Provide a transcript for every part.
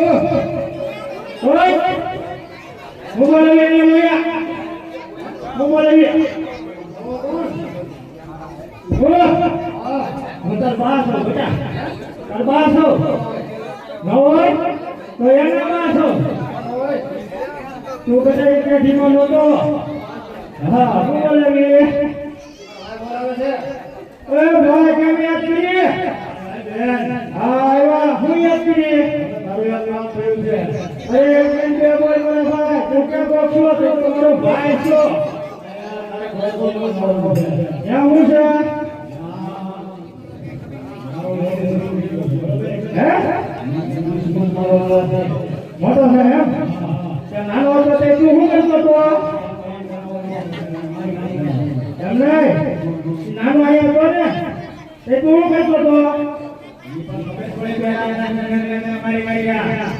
ઓય હું બોલાવી એને મોયા હું બોલાવી બોલો હું તાર બા છું બેટા તાર બા છું ન હોય તો એને હા કેમ યાદ કરીએ હા યાદ છે અરે કેમ કે બોલ બોલે ભાઈ તું કેમ કહો છો તો તમારો ભાઈ છો હું છે હે મોટો છે એમ તે નાનો હતો તે તું શું કરતો હતો એમ નહીં નાનો અહીંયા હતો ને તે તું શું કરતો હતો મારી મારી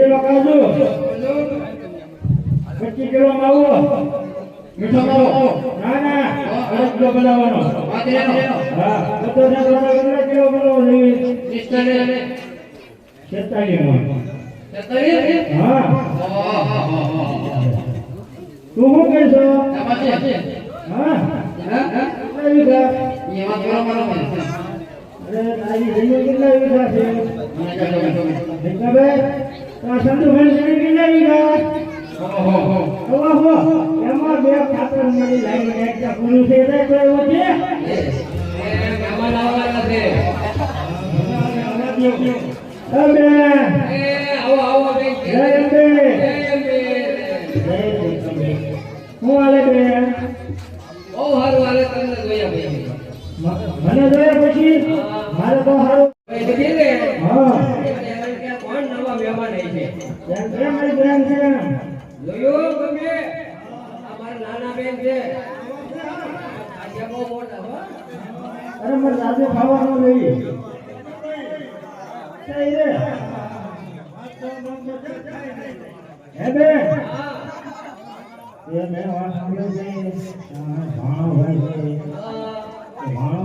કિલો કાજુ પચીસ કિલો માવો મીઠો માવો ના ના અડધ કિલો બનાવવાનો હા બધો પંદર કિલો બનાવો જોઈએ છેતાલીસ હા તું શું કહેશો હા કેટલા વીઘા અરે તારી જમીન કેટલા વીઘા છે સંતુભાઈ વીઘા ઓહો એમાં બે ખાતર મળી લાઈન એકતા પૂરું છે એટલે કોઈ એવો છે. અબે. જય અંબે. હું હાલે બે? મને જોયા પછી? મારે તો હારું. હા. કેમ કેમ મારી બેન છે. અરે મને રાતે ખાવાનું લઈ કઈ રે. હે બે એ મેં વાત સાંભળી છે. આ ભાણો રાખે છે. ભાણો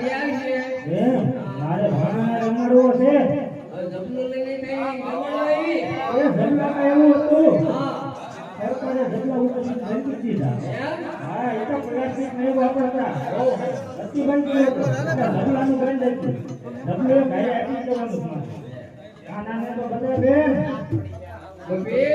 ક્યાં છે બે એમ મારે ભાણાને રમાડવો છે. એ જમવામાં એવું હતું. સરકારે જમવા ઉપર બંધ દીધા હા એ તો પ્લાસ્ટિક નહીં વાપરતા. હતી બંધ કર્યું હતું બંધ હતું જમલું ઘરે આપી દેવાનું. આ તો બધા બેન. ઓહો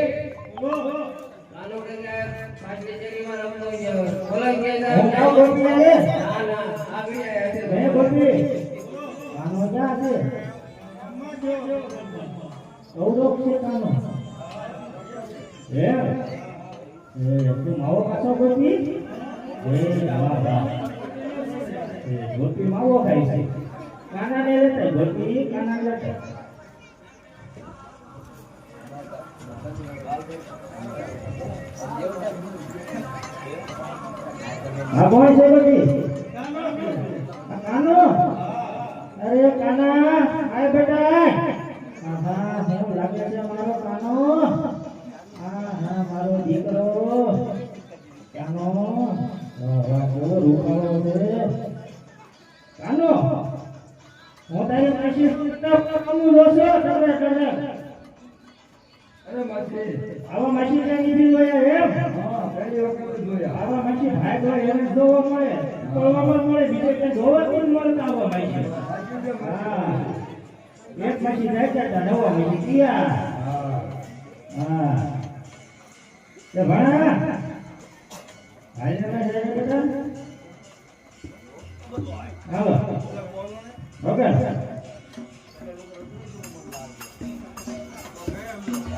છે ચૌદોક છે કાનો હે એ માવો ખાશો ગોપી એ વાહ વાહ ગોપી માવો ખાય છે. ગોપી કોણ છે બધી આ કાનો અરે કાના આય બેટા આહા હું લાગે છે મારો કાનો હા હા મારો દીકરો કાનો વાહ વાહ કેવો હું. માસી જોશો તમે તમે આવા માસી જોવા મળે જોવામાં પણ મળતા આવા માછી હા. એક જાય ત્યાં નવા માછી ગયા હા તે ભણા. હાલ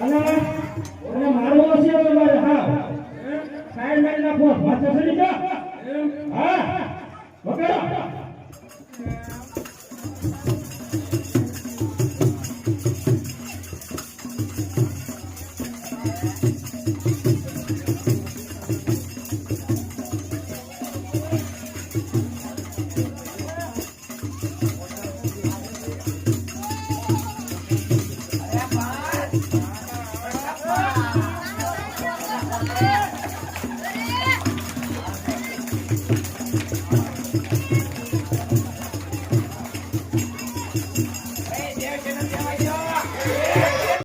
અને અને મારવો છે મારે હા સાઈડ મારી નાખો ચડી જા હા વગાડો. Yeah.